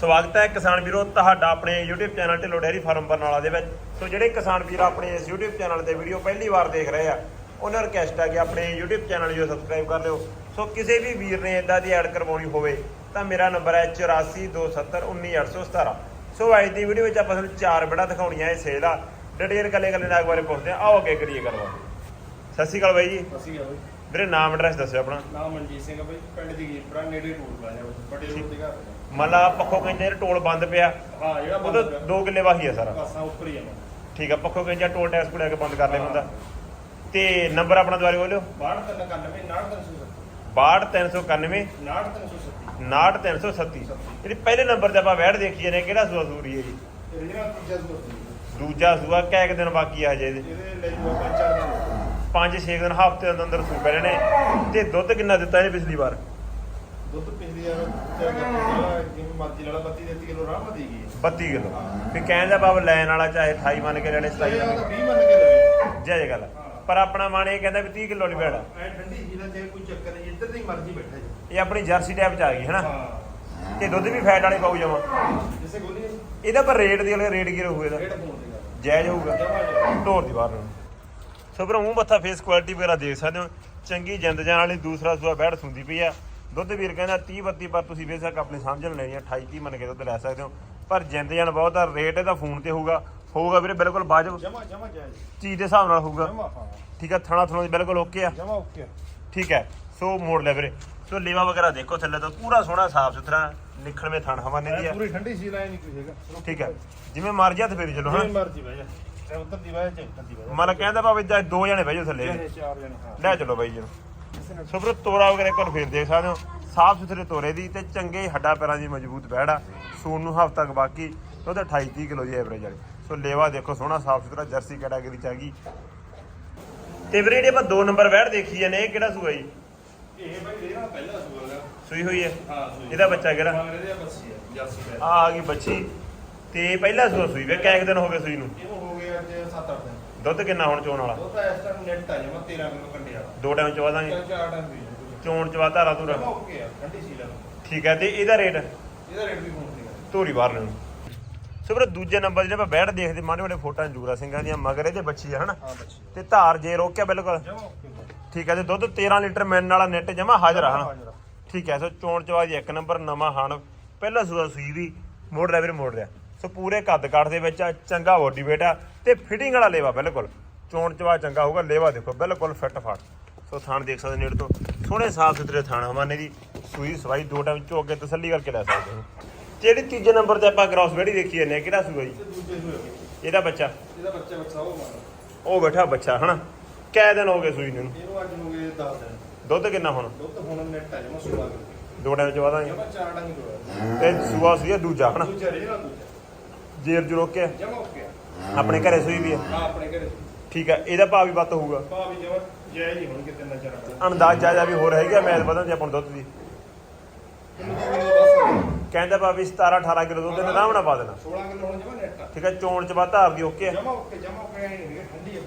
ਸਵਾਗਤ ਹੈ ਕਿਸਾਨ ਵੀਰੋ ਤੁਹਾਡਾ ਆਪਣੇ YouTube channel Dhillon dairy farm Barnala ਦੇ ਵਿੱਚ। ਸੋ ਜਿਹੜੇ ਕਿਸਾਨ ਵੀਰ ਆਪਣੇ ਇਸ YouTube ਚੈਨਲ ਤੇ ਵੀਡੀਓ ਪਹਿਲੀ ਵਾਰ ਦੇਖ ਰਹੇ ਆ, ਉਹਨਾਂ ਨੂੰ ਰਿਕਵੈਸਟ ਆ ਕਿ ਆਪਣੇ YouTube ਚੈਨਲ ਨੂੰ ਸਬਸਕ੍ਰਾਈਬ ਕਰ ਲਿਓ। ਸੋ ਕਿਸੇ ਵੀ ਵੀਰ ਨੇ ਇਦਾਂ ਦੀ ਐਡ ਕਰਵਾਉਣੀ ਹੋਵੇ, ਤਾਂ ਮੇਰਾ ਨੰਬਰ ਹੈ 8427191817 ਸੋ ਅੱਜ ਦੀ ਵੀਡੀਓ ਵਿੱਚ ਆਪਾਂ ਤੁਹਾਨੂੰ ਚਾਰ ਬੜਾ ਦਿਖਾਉਣੀਆਂ ਇਹ ਸੇਲ ਆ ਡਿਟੇਲ ਕੱਲੇ ਕੱਲੇ ਨਾਗ ਬਾਰੇ ਪੁੱਛਦੇ ਆ ਆਓ ਅੱਗੇ ਕਰੀਏ ਕਰਵਾ ਸਤਿ ਸ਼੍ਰੀ ਅਕਾਲ ਬਾਈ ਜੀ। ਅਸੀਂ ਆ ਬਈ। ਵੀਰੇ ਨਾਮ ਐਡਰੈਸ ਦੱਸਿਓ ਆਪਣਾ। ਨਾਮ ਮਨਜੀਤ ਸਿੰਘ ਆ ਬਈ ਪਿੰਡ ਦੀ ਗੀਪਰਾ ਨੇੜੇ ਟੂਰ ਪਲਾਜ਼ਾ ਵੱਡੇ ਰੋਡ ਤੇ ਘਰ। ਮੱਲਾ ਪੱਖੋ ਕਹਿੰਦੇ ਟੋਲ ਬੰਦ ਪਿਆ ਹਾਂ ਜਿਹੜਾ ਬੰਦ 2 ਕਿੱਲੇ ਵਾਹੀ ਆ ਸਾਰਾ। ਪਾਸਾ ਉੱਪਰ ਹੀ ਆ ਠੀਕ ਆ ਪੱਖੋ ਕਹਿੰਦੇ ਟੋਲ ਟੈਕਸ ਕੋਲ ਲੈ ਕੇ ਬੰਦ ਕਰ ਲੈ ਹੁੰਦਾ। ਤੇ ਨੰਬਰ ਆਪਣਾ ਦੁਬਾਰੇ ਬੋਲਿਓ। 6291 6370 62391 6370 69337 ਜਿਹੜੀ ਪਹਿਲੇ ਨੰਬਰ ਤੇ ਆਪਾਂ ਵੈੜ ਦੇਖੀ ਨੇ ਕਿਹੜਾ ਸੂਆ ਸੂਰੀ ਹੈ ਜੀ ਤੀਜਾ ਸੂਰ ਦੂਜਾ ਸੂਆ ਕੈ ਕੁ ਦਿਨ ਬਾਕੀ ਆ ਹਜੇ ਇਹਦੇ। ਇਹਦੇ ਲੈ ਜੂਆ ਪੰਜ ਚਾਰ ਦਿਨ। 5-6 ਦਿਨ ਹਫ਼ਤੇ ਦੇ ਅੰਦਰ ਸੂ ਪੈਣੇ ਨੇ ਤੇ ਦੁੱਧ ਕਿੰਨਾ ਦਿੱਤਾ ਇਹਨੇ ਪਿਛਲੀ ਵਾਰ? ਦੁੱਧ ਪਿਛਲੀ ਵਾਰ ਜਿਵੇਂ ਮਰਜ਼ੀ ਵਾਲਾ 32 33 ਕਿਲੋ ਰਾਹ ਮਦੀ ਗਈ। 32 ਕਿਲੋ। ਵੀ ਕਹਿਣ ਦਾ ਭਾਵ ਲੈਣ ਵਾਲਾ ਚਾਹੇ 28 ਮੰਨ ਕੇ ਲੈਣੇ 27 ਇਹ ਮੰਨ ਤਾਂ ਕੇ 20 ਮੰਨ ਕੇ ਲਵੇ ਜੈ ਜੈ ਗੱਲ ਪਰ ਆਪਣਾ ਮਨ ਇਹ ਕਹਿੰਦਾ ਵੀ 30 ਕਿਲੋ ਵੈੜ ਆ ਐ ਠੰਡੀ ਜੀ ਦਾ ਜੇ ਕੋਈ ਚੱਕਰ ਨਹੀਂ ਜਿੱਧਰ ਦੀ ਮਰਜ਼ੀ ਬੈਠਾ ਜੀ। ਇਹ ਆਪਣੀ ਜਰਸੀ ਟਾਈਪ ਚ ਆ ਗਈ ਹੈਨਾ? ਤੇ ਦੁੱਧ ਵੀ ਫੈਟ ਵਾਲੇ ਪਾਉ ਜਾਵਾਂ ਜਿਸੇ ਗੋਲੀ ਇਹਦਾ ਪਰ ਰੇਟ ਦੀ ਵਾਲੇ ਰੇਟ ਕੀ ਰਹੂ ਇਹਦਾ? ਰੇਡ ਫੋਨ ਦੇਗਾ ਜਾਇਜ਼ ਹੋਊਗਾ ਢੋਰ ਦੀ ਬਾਹਰ ਨੂੰ। ਸੋ ਭਰਾ ਮੂੰਹ ਮੱਥਾ ਫੇਸ ਕੁਆਲਿਟੀ ਵਗੈਰਾ ਦੇਖ ਸਕਦੇ ਹੋ। ਚੰਗੀ ਜਿੰਦ ਜਾਨ ਵਾਲੀ ਦੂਸਰਾ ਸੂਆ ਬੈੜ ਸੁੰਦੀ ਪਈ ਆ। ਦੁੱਧ ਵੀਰ ਕਹਿੰਦਾ 30 32 ਪਰ ਤੁਸੀਂ ਬੇਸ਼ੱਕ ਆਪਣੀ ਸਮਝਣ ਲੈਣੀ ਆ 28 30 ਮੰਨ ਕੇ ਦੁੱਧ ਲੈ ਸਕਦੇ ਹੋ। ਪਰ ਜਿੰਦ ਜਾਨ ਬਹੁਤ ਆ ਰੇਟ ਇਹਦਾ ਫੋਨ ਤੇ ਹੋਊਗਾ। ਹੋਊਗਾ ਵੀਰੇ ਬਿਲਕੁਲ ਵਾਜਬ ਜਮਾ ਜਮਾ ਜਾਇਜ਼। ਚੀਜ਼ ਦੇ ਹਿਸਾਬ ਨਾਲ ਹੋਊਗਾ। ਠੀਕ ਆ ਥਣਾ ਥਣਾ ਦੀ ਬਿਲਕੁਲ ਓਕੇ ਆ। ਜਮਾ ਓਕੇ ਠੀਕ ਹੈ ਸੋ ਮੋੜ ਲੈ ਵੀਰੇ। ਸੋ ਲੇਵਾ ਵਗੈਰਾ ਦੇਖੋ ਥੱਲੇ ਤੋਂ ਪੂਰਾ ਸੋਹਣਾ ਸਾਫ਼ ਸੁਥਰਾ ਨਿਖਣਵੇਂ ਥਣ ਹਵਾਨੇ ਦੀ ਆ। ਪੂਰੀ ਠੰਡੀ ਸੀ ਲਾਇਆ ਨਹੀਂ ਕੋਈ ਹੈਗਾ। ਠੀਕ ਹੈ ਜਿਵੇਂ ਮਰਜ਼ੀ ਹੱਥ ਫੇਰੀ ਚਲੋ ਜਿਵੇਂ ਹਾਂ ਮਰਜ਼ੀ ਬਹਿ ਉੱਧਰ ਦੀ ਦੀ ਮਨ ਕਹਿੰਦਾ ਭਾਵੇਂ ਜਾਂ ਦੋ ਜਣੇ ਬਹਿ ਜਾਓ ਥੱਲੇ। ਚਾਹੇ ਚਾਰ ਜਣੇ ਹਾਂ। ਲੈ ਚਲੋ ਬਾਈ ਜੀ ਕਿਸੇ ਨੇ ਸੋ ਵੀਰੋ ਤੋਰਾ ਵਗੈਰਾ ਕੋਲ ਫੇਰ ਦੇਖ ਸਕਦੇ ਹੋ। ਸਾਫ਼ ਸੁਥਰੇ ਤੋਰੇ ਦੀ ਤੇ ਚੰਗੇ ਹੱਡਾਂ ਪੈਰਾਂ ਦੀ ਮਜ਼ਬੂਤ ਬੈੜਾ ਸੂਣ ਨੂੰ ਹਫ਼ਤਾ ਤੱਕ ਬਾਕੀ ਉਹਦਾ 28 30 ਕਿਲੋ ਦੀ ਐਵਰੇਜ ਵਾਲੀ। ਸੋ ਲੇਵਾ ਦੇਖੋ ਸੋਹਣਾ ਸਾਫ਼ ਸੁਥਰਾ ਜਰਸੀ ਕੈਟਾਗਰੀ ਚ ਆ ਗਈ। ਤੇ ਵੀਰੇ ਜਿਹੜੇ ਆਪਾਂ ਦੋ ਨੰਬਰ ਵੈੜ ਦੇਖੀ ਜਾਂਦੇ ਇਹ ਕਿਹੜਾ ਸੂਆ ਜੀ? ਇਹ ਬਈ ਇਹਦਾ ਪਹਿਲਾ ਸੂਆ ਹੈ ਸੂਈ ਹੋਈ ਹੈ? ਹਾਂ ਸੂਈ। ਇਹਦਾ ਬੱਚਾ ਕਿਹੜਾ? ਮਗਰ ਇਹਦੇ ਬੱਚੀ ਹੈ ਜਰਸੀ ਪੈ ਆ ਆ ਗਈ ਬੱਚੀ। ਤੇ ਪਹਿਲਾ ਸੂਆ ਸੂਈ ਵੇ ਕਿੰਨੇ ਦਿਨ ਹੋ ਗਏ ਸੂਈ ਨੂੰ? ਇਹਨੂੰ ਹੋ ਗਿਆ ਅੱਜ 7-8 ਦਿਨ। ਦੁੱਧ ਕਿੰਨਾ ਹੁਣ ਚੋਣ ਵਾਲਾ? ਉਹ ਤਾਂ ਇਸ ਟਾਈਮ ਨੈਟ ਆ ਜਮਾ 13 ਕਿਲੋ ਕੰਡੇ ਵਾਲਾ। ਦੋ ਟਾਈਮ ਚਵਾ ਦਾਂਗੇ। ਚਾਰ ਚਾਰ ਟਾਈਮ ਵੀ ਜਮਾ ਚੋਣ ਚਵਾ ਧਾਰਾ ਧੂਰਾ। ਓਕੇ ਆ ਠੰਡੀ ਸੀ ਲਾ ਠੀਕ ਹੈ ਤੇ ਇਹਦਾ ਰੇਟ ਇਹਦਾ ਰੇਟ ਵੀ ਫੋਨ ਸੀਗਾ ਧੂਰੀ ਬਾਹਰ ਨੂੰ ਸੋ ਵੀਰੇ ਦੂਜੇ ਨੰਬਰ ਜਿਹੜੇ ਆਪਾਂ ਬੈਠ ਦੇਖਦੇ ਮਾੜੇ ਮਾੜੇ ਫੋਟਾਂ ਜੂਰਾ ਸਿੰਘਾਂ ਦੀਆਂ ਮਗਰ ਇਹਦੇ ਬੱਚੀ ਆ ਹਨਾ? ਹਾਂ ਬੱਚੀ। ਤੇ ਧਾਰ ਜੇ ਰੋਕਿਆ ਬਿਲਕੁਲ? ਜਮਾ ਓਕੇ ਠੀਕ ਹੈ ਤੇ ਦੁੱਧ 13 ਲੀਟਰ ਮਿਲਣ ਵਾਲਾ ਨੈਟ ਜਮਾ ਹਾਜ਼ਰ ਆ ਹਨਾ। ਠੀਕ ਹੈ ਸੋ ਚੋਣ ਚਵਾ ਦੀ ਇੱਕ ਨੰਬਰ ਨਵਾਂ ਹਣ। ਪਹਿਲਾ ਸੂਆ ਸੂਈ ਵੀ ਮੋੜ ਲੈ ਵੀਰੇ ਮੋੜ ਲਿਆ। ਸੋ ਪੂਰੇ ਕੱਦ ਕਾਠ ਦੇ ਵਿੱਚ ਆ, ਚੰਗਾ ਬੋਡੀ weight ਆ ਤੇ ਫਿਟਿੰਗ ਵਾਲਾ ਲੇਵਾ ਬਿਲਕੁਲ। ਚੋਣ ਚਵਾ ਚੰਗਾ ਹੋਊਗਾ ਲੇਵਾ ਦੇਖੋ ਬਿਲਕੁਲ ਫਿੱਟ ਫਾਟ। ਸੋ ਥਾਣ ਦੇਖ ਸਕਦੇ ਨੇੜ ਤੋਂ। ਸੋਹਣੇ ਸਾਫ਼ ਸੁਥਰੇ ਥਾਣ ਹਮਾਨੇ ਦੀ ਸੂਈ ਸਵਾਈ ਦੋ ਟਾਈਮ ਝੋਕ ਕੇ ਤਸੱਲੀ ਕਰਕੇ ਲੈ ਸਕਦੇ ਹੋ। ਜਿਹੜੀ ਤੀਜੇ ਨੰਬਰ ਤੇ ਆਪਾਂ ਕ੍ਰਾਸ ਬੈੜੀ ਦੇਖੀ ਜਾਂਦੇ ਆ ਕਿਹੜਾ ਸੂਆ ਜੀ? ਇਹਦਾ ਬੱਚਾ? ਇਹਦਾ ਬੱਚਾ ਬੱਚਾ ਉਹ ਉਹ ਬੈਠਾ ਬੱਚਾ ਹਨਾ? ਕੈ ਦਿਨ ਹੋ ਗਏ ਸੂਈ ਨੂੰ? ਇਹਨੂੰ ਅੱਜ ਹੋ ਗਏ 10 ਦਿਨ। ਦੁੱਧ ਕਿੰਨਾ ਹੁਣ? ਦੁੱਧ ਹੁਣ ਨੈਟ ਆ ਜਮਾ 16 ਕਿਲੋ। ਦੋ ਟਾਈਮ ਚਵਾ ਦਾਂਗੇ। ਜਮਾ ਚਾਰ ਦੋੜਾ ਤੇ ਸੂਆ ਸੂਆ ਦੂਜਾ ਹਨਾ? ਦੂਜਾ ਰੇ ਨਾ ਦੂਜਾ। ਜੇਰ ਜੁ ਰੋਕਿਆ ਜਮਾ ਓਕੇ ਆ ਆਪਣੇ ਘਰੇ ਸੂਈ ਵੀ ਹੈ ਹਾਂ ਆਪਣੇ ਘਰੇ ਠੀਕ ਹੈ ਇਹਦਾ ਭਾਅ ਵੀ ਵੱਧ ਹੋਊਗਾ। ਪਾ ਵੀ ਜਮਾ ਜੈ ਨਹੀਂ ਹੁਣ ਕਿਤੇ ਨਾ ਚਾਰ ਅੰਦਾਜ਼ਾ ਜਾ ਵੀ ਹੋ ਹੈਗਾ ਮੈਲ ਵਧਣ ਤੇ ਆਪਾਂ ਨੂੰ ਦੁੱਧ ਦੀ। ਕਹਿੰਦਾ ਭਾਅ ਵੀ 17 18 ਕਿਲੋ ਦੁੱਧ ਇਹਨੇ ਆਰਾਮ ਨਾਲ ਪਾ ਦੇਣਾ। 16 ਕਿਲੋ ਹੁਣ ਜਮਾ ਨੈਟ। ਆ ਠੀਕ ਹੈ ਚੋਣ ਚ ਬਾਅਦ ਧਾਰ ਦੀ ਓਕੇ ਜਮਾ ਓਕੇ ਜਮਾ ਓਕੇ ਨਹੀਂ ਹੈਗੇ, ਠੰਡੀ ਆ।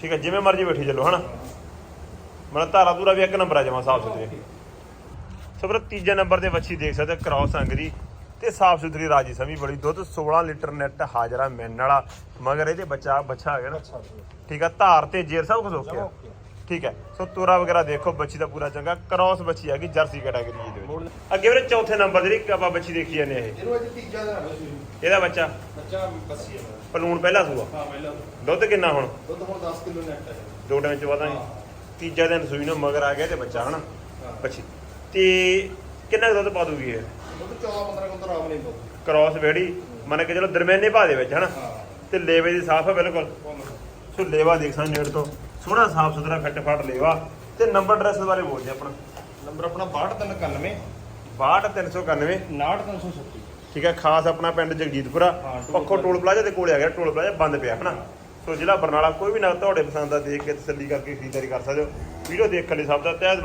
ਠੀਕ ਹੈ ਜਿਵੇਂ ਮਰਜ਼ੀ ਬੈਠੀ ਚੱਲੋ ਹਨਾ? ਮਨ ਧਾਰਾ ਧੂਰਾ ਵੀ ਇੱਕ ਨੰਬਰ ਆ ਜਮਾ ਸਾਫ਼ ਸੁਥਰੀ। ਸੋ ਫਿਰ ਤੀਜੇ ਨੰਬਰ ਤੇ ਵੱਛੀ ਦੇਖ ਸਕਦੇ ਕ੍ਰਾਸ ਅੰਗ ਦੀ ਤੇ ਸਾਫ਼ ਸੁਥਰੀ ਰਾਜੀ ਸਮੀ ਬੜੀ ਦੁੱਧ 16 ਲੀਟਰ ਨੈਟ ਹਾਜ਼ਰਾ ਮਿਲਣ ਵਾਲਾ। ਮਗਰ ਇਹਦੇ ਬੱਚਾ ਬੱਚਾ ਹੈਗਾ ਨਾ। ਠੀਕ ਹੈ ਧਾਰ ਤੇ ਜੇਰ ਸਭ ਕੁਝ ਓਕੇ ਆ। ਠੀਕ ਹੈ ਸੋ ਤੋਰਾ ਵਗੈਰਾ ਦੇਖੋ ਬੱਚੀ ਦਾ ਪੂਰਾ ਚੰਗਾ। ਕ੍ਰਾਸ ਬੱਚੀ ਹੈਗੀ ਜਰਸੀ ਕੈਟਾਗਰੀ ਦੇ ਵਿੱਚ। ਅੱਗੇ ਵੀਰੇ ਚੌਥੇ ਨੰਬਰ ਜਿਹੜੀ ਆਪਾਂ ਬੱਚੀ ਦੇਖੀ ਜਾਂਦੇ ਆ ਇਹ। ਇਹਨੂੰ ਅੱਜ ਤੀਜਾ ਆ। ਇਹਦਾ ਬੱਚਾ? ਬੱਚਾ ਬੱਸੀ ਆ। ਪਲੂਣ ਪਹਿਲਾ ਸੂਆ? ਹਾਂ ਪਹਿਲਾਂ ਦੁੱਧ ਕਿੰਨਾ ਹੁਣ? ਦੁੱਧ ਹੁਣ 10 ਕਿਲੋ ਨੈਟ ਆ ਜਮਾ। ਦੋ ਟਾਈਮ ਚ ਵਾਦਾਂਗੇ ਹਾਂ। ਤੀਜਾ ਦਿਨ ਸੂਈ ਨੂੰ ਮਗਰ ਆ ਗਿਆ ਤੇ ਬੱਚਾ ਹਨਾ? ਹਾਂ। ਬੱਚੀ। ਤੇ ਕਿੰਨਾ ਕੁ ਦੁੱਧ ਪਾ ਦੂਗੀ ਇਹ? ਦੁੱਧ 14 15 ਕਿਲੋ ਆਰਾਮ ਨਹੀਂ ਪਾਉਂਦੀ ਕ੍ਰਾਸ ਵੇੜੀ। ਮੰਨ ਕੇ ਚਲੋ ਦਰਮਿਆਨੇ ਭਾਅ ਦੇ ਵਿੱਚ ਹਨਾ? ਤੇ ਲੇਵੇ ਦੀ ਸਾਫ਼ ਹੈ ਬਿਲਕੁਲ। ਸੋ ਲੇਵਾ ਦੇਖ ਸਕਦੇ ਨੇੜ ਤੋਂ। ਸੋਹਣਾ ਸਾਫ਼ ਸੁਥਰਾ ਫਿੱਟ ਫਾਟ ਲੇਵਾ। ਤੇ ਨੰਬਰ ਐਡਰੈਸ ਬਾਰੇ ਬੋਲਦੇ ਆਪਣਾ। ਨੰਬਰ ਆਪਣਾ 6291 62391 69370 ਠੀਕ ਹੈ ਖਾਸ ਆਪਣਾ ਪਿੰਡ ਜਗਜੀਤਪੁਰਾ ਪੱਖੋ ਟੋਲ ਪਲਾਜ਼ਾ ਦੇ ਕੋਲੇ ਆ ਗਿਆ ਟੋਲ ਪਲਾਜ਼ਾ ਬੰਦ ਪਿਆ ਹਨਾ? ਸੋ ਜ਼ਿਲ੍ਹਾ ਬਰਨਾਲਾ ਕੋਈ ਵੀ ਨਾ ਤੁਹਾਡੇ ਪਸੰਦ ਦਾ ਦੇਖ ਕੇ ਤਸੱਲੀ ਕਰਕੇ ਖਰੀਦਦਾਰੀ ਕਰ ਸਕਦੇ ਹੋ। ਵੀਡੀਓ ਦੇਖਣ ਲਈ ਸਭ ਦਾ ਤਹਿ